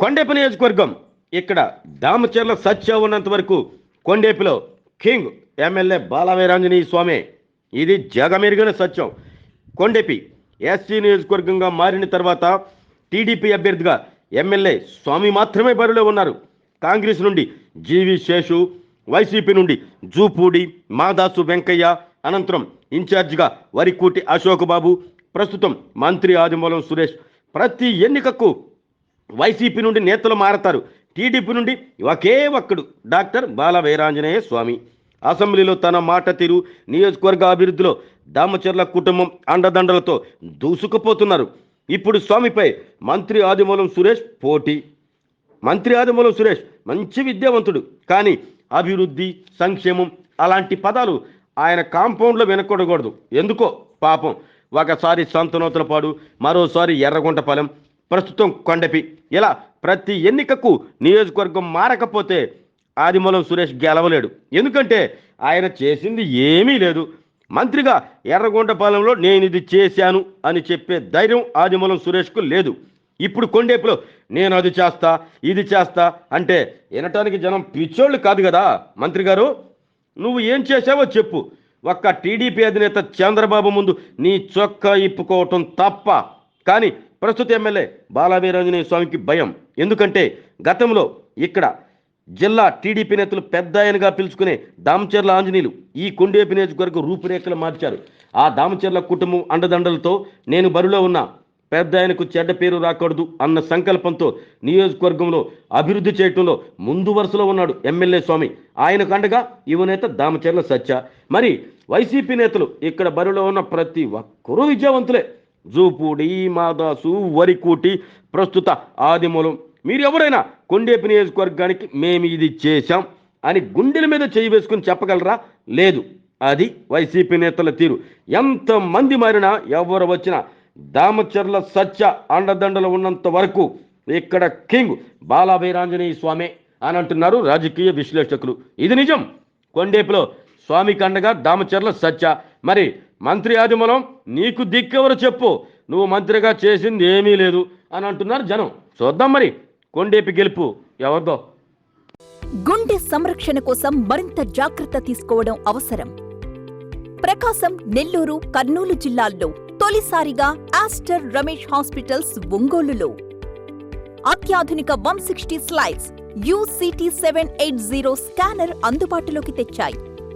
కొండేపు నియోజకవర్గం ఇక్కడ దామచర్ల సత్య ఉన్నంత వరకు కొండేపులో కింగ్ ఎమ్మెల్యే బాలవీరాంజనేయ స్వామి. ఇది జగమెరిగిన సత్యం. కొండేపి ఎస్సీ నియోజకవర్గంగా మారిన తర్వాత టీడీపీ అభ్యర్థిగా ఎమ్మెల్యే స్వామి మాత్రమే బరిలో ఉన్నారు. కాంగ్రెస్ నుండి జీవి శేషు వైసీపీ నుండి జూపూడి మాదాసు వెంకయ్య అనంతరం ఇన్ఛార్జిగా వరికూటి అశోక్ బాబు ప్రస్తుతం మంత్రి ఆదిమూలం సురేష్. ప్రతి ఎన్నికకు వైసీపీ నుండి నేతలు మారతారు. టీడీపీ నుండి ఒకే ఒక్కడు డాక్టర్ బాల వీరాంజనేయ స్వామి. అసెంబ్లీలో తన మాట తీరు నియోజకవర్గ అభివృద్ధిలో దామచర్ల కుటుంబం అండదండలతో దూసుకుపోతున్నారు. ఇప్పుడు స్వామిపై మంత్రి ఆదిమూలం సురేష్ పోటీ. మంత్రి ఆదిమూలం సురేష్ మంచి విద్యావంతుడు. కానీ అభివృద్ధి సంక్షేమం అలాంటి పదాలు ఆయన కాంపౌండ్లో వినకూడకూడదు. ఎందుకో పాపం. ఒకసారి సంతనోతులపాడు మరోసారి ఎర్రగుంటపాలెం ప్రస్తుతం కొండపి. ఇలా ప్రతి ఎన్నికకు నియోజకవర్గం మారకపోతే ఆదిమూలం సురేష్ గెలవలేడు. ఎందుకంటే ఆయన చేసింది ఏమీ లేదు. మంత్రిగా ఎర్రగొండపాలెంలో నేను ఇది చేశాను అని చెప్పే ధైర్యం ఆదిమూలం సురేష్కు లేదు. ఇప్పుడు కొండేపులో నేను అది చేస్తా ఇది చేస్తా అంటే వినటానికి జనం పిచ్చోళ్ళు కాదు కదా మంత్రి గారు? నువ్వు ఏం చేశావో చెప్పు. ఒక్క టీడీపీ అధినేత చంద్రబాబు ముందు నీ చొక్కా ఇప్పుకోవటం తప్ప. కానీ ప్రస్తుత ఎమ్మెల్యే బాలవీరాంజనేయ స్వామికి భయం. ఎందుకంటే గతంలో ఇక్కడ జిల్లా టీడీపీ నేతలు పెద్ద ఆయనగా పిలుచుకునే దామచర్ల ఆంజనేయులు ఈ కొండేపి నియోజకవర్గ రూపురేఖలు మార్చారు. ఆ దామచర్ల కుటుంబం అండదండలతో నేను బరిలో ఉన్న పెద్ద ఆయనకు చెడ్డ పేరు రాకూడదు అన్న సంకల్పంతో నియోజకవర్గంలో అభివృద్ధి చేయటంలో ముందు వరుసలో ఉన్నాడు ఎమ్మెల్యే స్వామి. ఆయనకు అండగా యువ నేత దామచర్ల సత్య. మరి వైసీపీ నేతలు ఇక్కడ బరిలో ఉన్న ప్రతి ఒక్కరూ విజయవంతులే. జూపూడి మాదాసు వరికూటి ప్రస్తుత ఆదిమూలం. మీరు ఎవరైనా కొండేపి నియోజకవర్గానికి మేము ఇది చేశాం అని గుండెల మీద చేయి వేసుకుని చెప్పగలరా? లేదు. అది వైసీపీ నేతల తీరు. ఎంతమంది మారినా ఎవరు వచ్చినా దామచర్ల సత్య అండదండలు ఉన్నంత వరకు ఇక్కడ కింగ్ బాలాభీరాంజనేయ స్వామి అని అంటున్నారు రాజకీయ విశ్లేషకులు. ఇది నిజం. కొండేపులో స్వామికి అండగా దామచర్ల సత్య. మరి మంత్రి ఆదిమలం నీకు దిక్కెవరు చెప్పు. నువ్వు మంత్రిగా చేసింది ఏమీ లేదు అని అంటున్నారు జనం. చూద్దాం మరి. కొండేపి గెలుపు. ఎవరిదో. గుండె సంరక్షణ కోసం మరింత జాగ్రత్త తీసుకోవడం అవసరం. ప్రకాశం నెల్లూరు కర్నూలు జిల్లాల్లో తొలిసారిగా ఆస్టర్ రమేష్ హాస్పిటల్స్ ఒంగోలులో. అత్యాధునిక one sixty slides UCT seven eight zero scanner అందుబాటులోకి తెచ్చాయి.